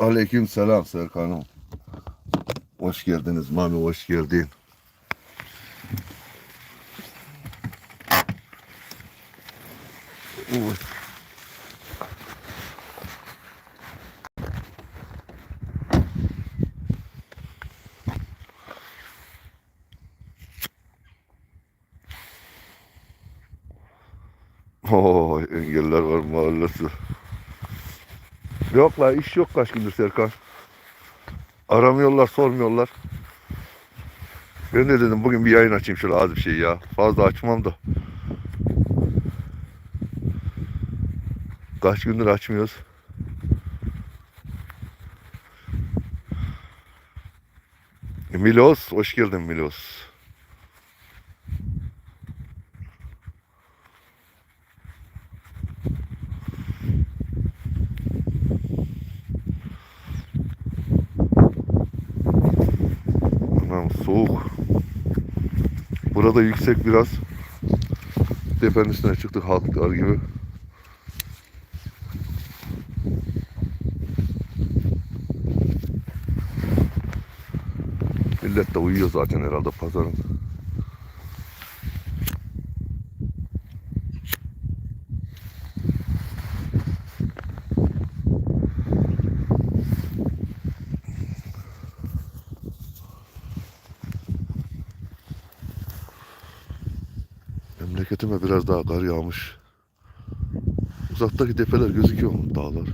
Aleyküm selam Serkan'ım. Hoş geldiniz Mami, hoş geldin. Uy. Oo, engeller var mahallesi. Yok la iş yok kaç gündür Serkan. Aramıyorlar, sormuyorlar. Ben de dedim bugün bir yayın açayım şöyle az bir şey ya. Fazla açmam da. Kaç gündür açmıyoruz. Milos, hoş geldin Milos. Anam soğuk. Burada yüksek biraz. Tepenin üstüne çıktık halklar gibi. Millet de uyuyor zaten herhalde pazarın. Memleketime biraz daha kar yağmış. Uzaktaki tepeler gözüküyor mu dağlar?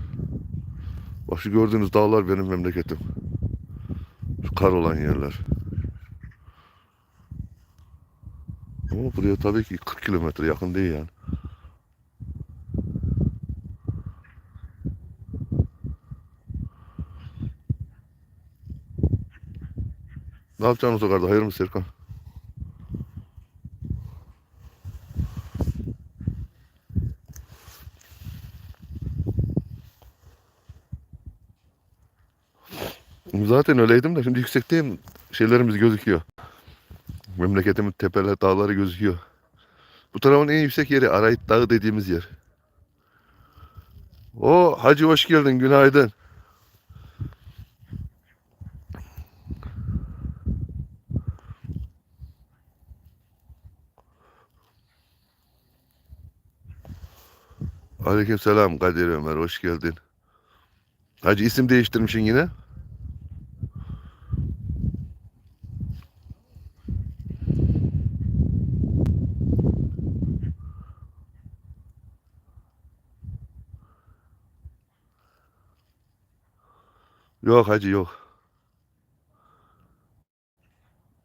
Bak şu gördüğünüz dağlar benim memleketim. Şu kar olan yerler. Ama buraya tabii ki 40 kilometre yakın değil yani. Ne yapacaksın otogarda? Hayır mı Serkan? Zaten öyleydim de şimdi yüksekteyim. Şeylerimiz gözüküyor. Memleketimin tepeler, dağları gözüküyor. Bu tarafın en yüksek yeri Arayit Dağı dediğimiz yer. O Hacı hoş geldin. Günaydın. Aleykümselam Kadir Ömer hoş geldin. Hacı isim değiştirmişsin yine. Yok hacı yok.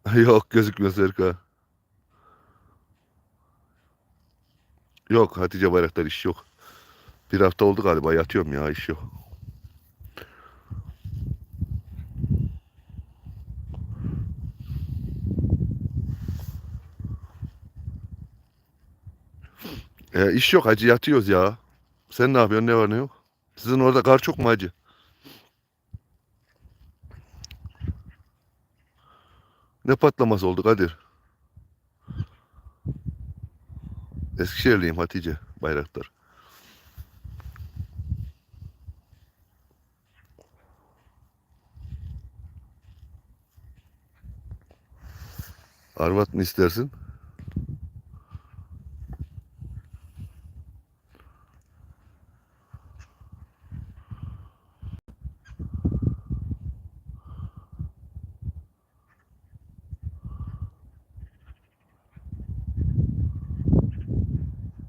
Yok gözükmüyor Serkan. Yok Hatice Bayraktar iş yok. Bir hafta oldu galiba yatıyorum ya iş yok. E, iş yok hacı yatıyoruz ya. Sen ne yapıyorsun ne var ne yok? Sizin orada kar çok mu hacı? Ne patlaması oldu Kadir? Eskişehirliyim Hatice Bayraktar. Arvat mı istersin?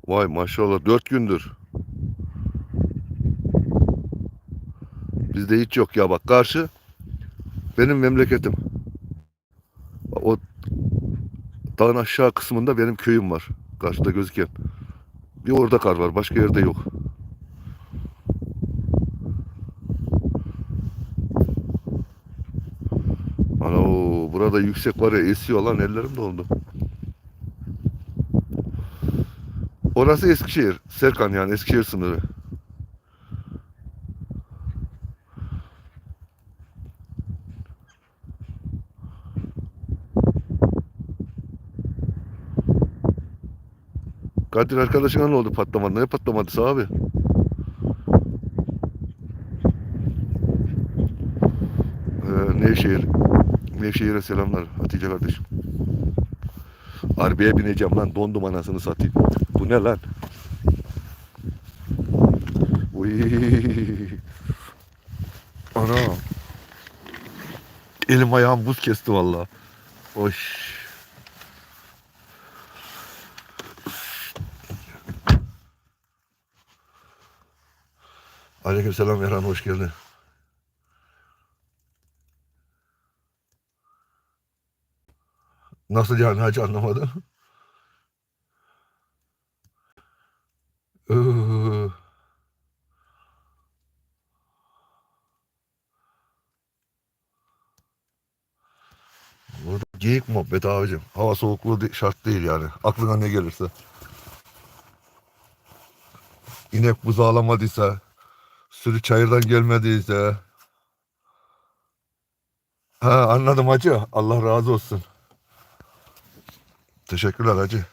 Vay maşallah dört gündür. Bizde hiç yok ya bak karşı benim memleketim. O dağın aşağı kısmında benim köyüm var. Karşıda gözüken. Bir orada kar var başka yerde yok. Ana o burada yüksek var ya esiyor lan ellerim dondu. Orası Eskişehir. Serkan yani Eskişehir sınırı. Kadir arkadaşına ne oldu patlamada? Ne patlamadıysa abi? Ee, Nevşehir. Nevşehir'e selamlar Hatice kardeşim. Arbiye bineceğim lan dondum anasını satayım. Bu ne lan? Uy. Ana. Elim ayağım buz kesti valla. Oş. Aleykümselam Erhan hoş geldin. Nasıl yani hacı anlamadım. Burada geyik muhabbeti abicim. Hava soğukluğu şart değil yani. Aklına ne gelirse. İnek buzağlamadıysa, sürü çayırdan gelmediyse. Ha anladım hacı. Allah razı olsun. Teşekkürler hacı.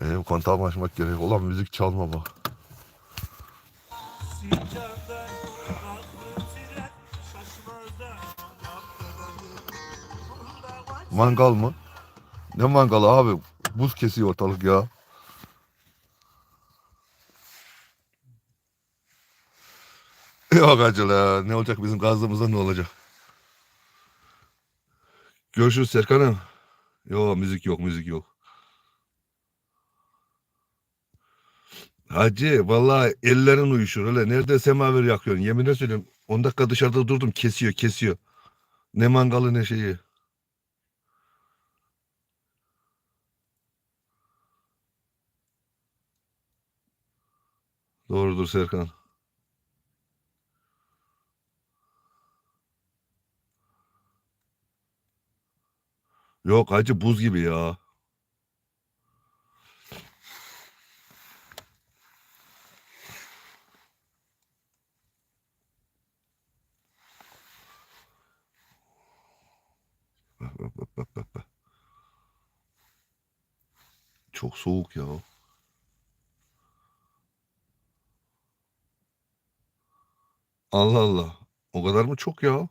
Benim kontağımı açmak gerek. Ulan müzik çalma bak. Mangal mı? Ne mangalı abi? Buz kesiyor ortalık ya. Yok acele. Ne olacak bizim gazımızda ne olacak? Görüşürüz Serkan'ım. Yok müzik yok müzik yok. Hacı vallahi ellerin uyuşur öyle. Nerede semaver yakıyorsun? Yeminle söylüyorum 10 dakika dışarıda durdum kesiyor kesiyor. Ne mangalı ne şeyi. Doğrudur Serkan. Yok hacı buz gibi ya. Bak, bak, bak, bak, bak, bak. Çok soğuk ya. Allah Allah. O kadar mı çok ya?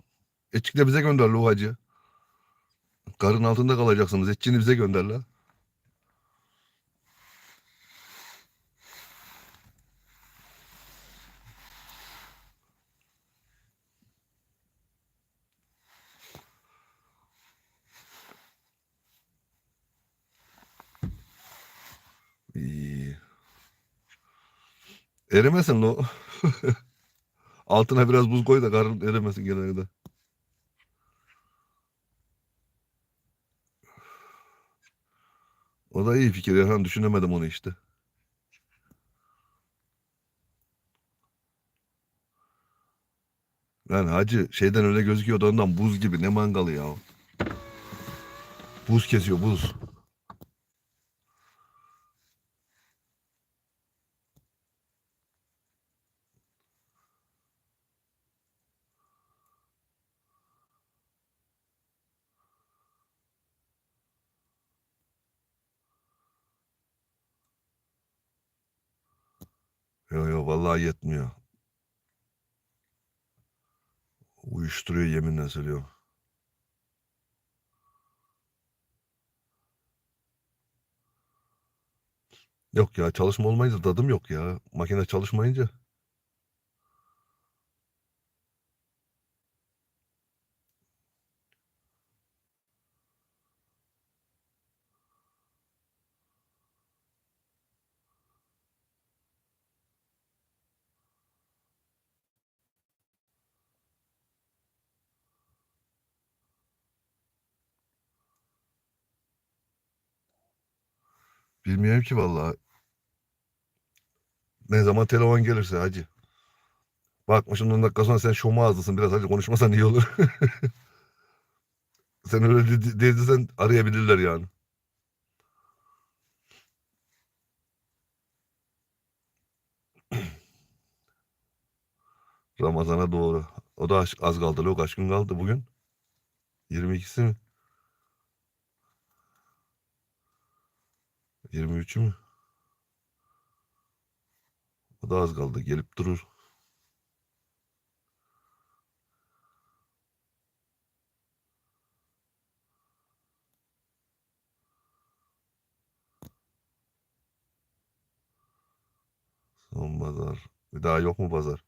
Etçik de bize gönder lo hacı. Karın altında kalacaksınız. Etçini bize gönder la. Erimesin lo. Altına biraz buz koy da karın erimesin gene de. O da iyi fikir Erhan düşünemedim onu işte. Yani hacı şeyden öyle gözüküyordu ondan buz gibi ne mangalı ya. Buz kesiyor buz. Yo yo vallahi yetmiyor. Uyuşturuyor yeminle söylüyorum. Yok ya çalışma olmayınca tadım yok ya. Makine çalışmayınca. Bilmiyorum ki vallahi. Ne zaman telefon gelirse hacı. Bakmışım 10 dakika sonra sen şomu ağzlısın biraz hacı konuşmasan iyi olur. sen öyle dedi- dediysen arayabilirler yani. Ramazana doğru. O da az kaldı. Yok kaç gün kaldı bugün? 22'si mi? 23 mü? O da az kaldı. Gelip durur. Son pazar. Bir daha yok mu pazar?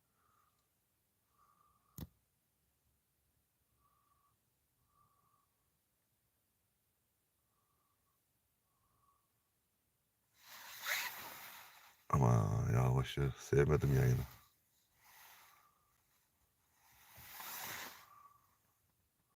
Ya sevmedim yayını.